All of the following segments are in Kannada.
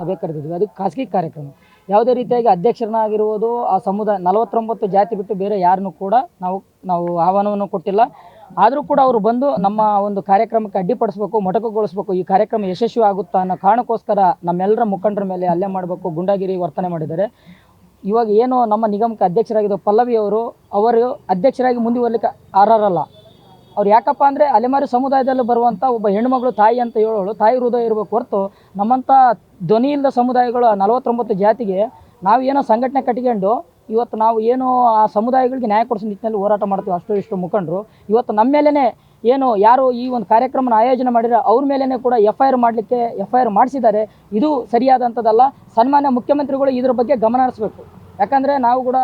ಸಭೆ ಕರೆದಿದ್ವಿ. ಅದು ಖಾಸಗಿ ಕಾರ್ಯಕ್ರಮ. ಯಾವುದೇ ರೀತಿಯಾಗಿ ಅಧ್ಯಕ್ಷರನ್ನಾಗಿರುವುದು ಆ ಸಮುದಾಯ, ನಲವತ್ತೊಂಬತ್ತು ಜಾತಿ ಬಿಟ್ಟು ಬೇರೆ ಯಾರನ್ನು ಕೂಡ ನಾವು ನಾವು ಆಹ್ವಾನವನ್ನು ಕೊಟ್ಟಿಲ್ಲ. ಆದರೂ ಕೂಡ ಅವರು ಬಂದು ನಮ್ಮ ಒಂದು ಕಾರ್ಯಕ್ರಮಕ್ಕೆ ಅಡ್ಡಿಪಡಿಸ್ಬೇಕು, ಮೊಟಕುಗೊಳಿಸ್ಬೇಕು, ಈ ಕಾರ್ಯಕ್ರಮ ಯಶಸ್ವಿ ಆಗುತ್ತಾ ಅನ್ನೋ ಕಾರಣಕ್ಕೋಸ್ಕರ ನಮ್ಮೆಲ್ಲರ ಮುಖಂಡರ ಮೇಲೆ ಹಲ್ಲೆ ಮಾಡಬೇಕು, ಗುಂಡಾಗಿರಿ ವರ್ತನೆ ಮಾಡಿದ್ದಾರೆ. ಇವಾಗ ಏನು ನಮ್ಮ ನಿಗಮಕ್ಕೆ ಅಧ್ಯಕ್ಷರಾಗಿದ್ದ ಪಲ್ಲವಿ ಅವರು ಅವರು ಅಧ್ಯಕ್ಷರಾಗಿ ಮುಂದುವರಲಿಕ್ಕೆ ಅರ್ಹರಲ್ಲ. ಅವ್ರು ಯಾಕಪ್ಪ ಅಂದರೆ ಅಲೆಮಾರಿ ಸಮುದಾಯದಲ್ಲಿ ಬರುವಂಥ ಒಬ್ಬ ಹೆಣ್ಮಗಳು ತಾಯಿ ಅಂತ ಹೇಳೋಳು. ತಾಯಿ ಹೃದಯ ಇರಬೇಕು ಹೊರತು ನಮ್ಮಂಥ ಧ್ವನಿ ಇಲ್ಲದ ಸಮುದಾಯಗಳು ನಲವತ್ತೊಂಬತ್ತು ಜಾತಿಗೆ ನಾವು ಏನೋ ಸಂಘಟನೆ ಕಟ್ಕೊಂಡು ಇವತ್ತು ನಾವು ಏನು ಆ ಸಮುದಾಯಗಳಿಗೆ ನ್ಯಾಯ ಕೊಡಿಸೋ ನಿಟ್ಟಿನಲ್ಲಿ ಹೋರಾಟ ಮಾಡ್ತೀವಿ ಅಷ್ಟು ಇಷ್ಟು ಮುಖಂಡರು. ಇವತ್ತು ನಮ್ಮ ಮೇಲೇ ಏನು ಯಾರು ಈ ಒಂದು ಕಾರ್ಯಕ್ರಮನ ಆಯೋಜನೆ ಮಾಡಿದರೆ ಅವ್ರ ಮೇಲೇ ಕೂಡ ಎಫ್ ಐ ಆರ್ ಮಾಡಲಿಕ್ಕೆ ಎಫ್ ಐ ಆರ್ ಮಾಡಿಸಿದ್ದಾರೆ. ಇದು ಸರಿಯಾದಂಥದ್ದಲ್ಲ ಸನ್ಮಾನ್ಯ ಮುಖ್ಯಮಂತ್ರಿಗಳು ಇದ್ರ ಬಗ್ಗೆ ಗಮನ ಹರಿಸ್ಬೇಕು. ಯಾಕಂದರೆ ನಾವು ಕೂಡ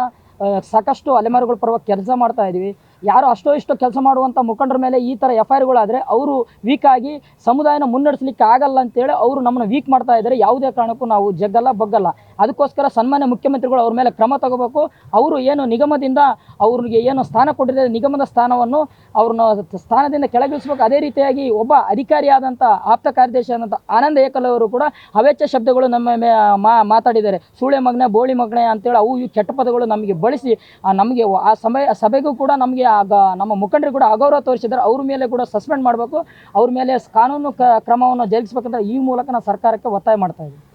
ಸಾಕಷ್ಟು ಅಲೆಮಾರುಗಳ ಪರವಾಗಿ ಕೆಲಸ ಮಾಡ್ತಾ ಇದ್ದೀವಿ ಯಾರು ಅಷ್ಟೋ ಇಷ್ಟೋ ಕೆಲಸ ಮಾಡುವಂಥ ಮುಖಂಡರ ಮೇಲೆ ಈ ಥರ ಎಫ್ ಐ ಆರ್ಗಳಾದರೆ ಅವರು ವೀಕ್ ಆಗಿ ಸಮುದಾಯನ ಮುನ್ನಡೆಸಲಿಕ್ಕೆ ಆಗಲ್ಲ ಅಂತೇಳಿ ಅವರು ನಮ್ಮನ್ನು ವೀಕ್ ಮಾಡ್ತಾ ಇದ್ದಾರೆ ಯಾವುದೇ ಕಾರಣಕ್ಕೂ ನಾವು ಜಗ್ಗಲ್ಲ, ಬಗ್ಗಲ್ಲ. ಅದಕ್ಕೋಸ್ಕರ ಸನ್ಮಾನ್ಯ ಮುಖ್ಯಮಂತ್ರಿಗಳು ಅವ್ರ ಮೇಲೆ ಕ್ರಮ ತಗೋಬೇಕು. ಅವರು ಏನು ನಿಗಮದಿಂದ ಅವ್ರಿಗೆ ಏನು ಸ್ಥಾನ ಕೊಟ್ಟಿದ್ದಾರೆ ನಿಗಮದ ಸ್ಥಾನವನ್ನು ಅವ್ರನ್ನ ಸ್ಥಾನದಿಂದ ಕೆಳಗಿಳಿಸ್ಬೇಕು. ಅದೇ ರೀತಿಯಾಗಿ ಒಬ್ಬ ಅಧಿಕಾರಿಯಾದಂಥ ಆಪ್ತ ಕಾರ್ಯದರ್ಶಿ ಆದಂಥ ಆನಂದ ಏಕಲ್ ಅವರು ಕೂಡ ಅವೆಚ್ಚ ಶಬ್ದಗಳು ನಮ್ಮ ಮಾತಾಡಿದ್ದಾರೆ. ಸೂಳೆ ಮಗ್ನೆ, ಬೋಳಿ ಮಗ್ನೆ ಅಂತೇಳಿ ಅವು ಕೆಟ್ಟ ಪದಗಳು ನಮಗೆ ಬಳಸಿ ನಮಗೆ ಆ ಸಮಯ, ಸಭೆಗೂ ಕೂಡ ನಮಗೆ ಆಗ ನಮ್ಮ ಮುಖಂಡರು ಕೂಡ ಅಗೌರವ ತೋರಿಸಿದ್ದಾರೆ. ಅವ್ರ ಮೇಲೆ ಕೂಡ ಸಸ್ಪೆಂಡ್ ಮಾಡಬೇಕು. ಅವ್ರ ಮೇಲೆ ಕಾನೂನು ಕ್ರಮವನ್ನು ಜರುಗಿಸ್ಬೇಕಂತ ಈ ಮೂಲಕ ನಾವು ಸರ್ಕಾರಕ್ಕೆ ಒತ್ತಾಯ ಮಾಡ್ತಾ ಇದ್ದೀವಿ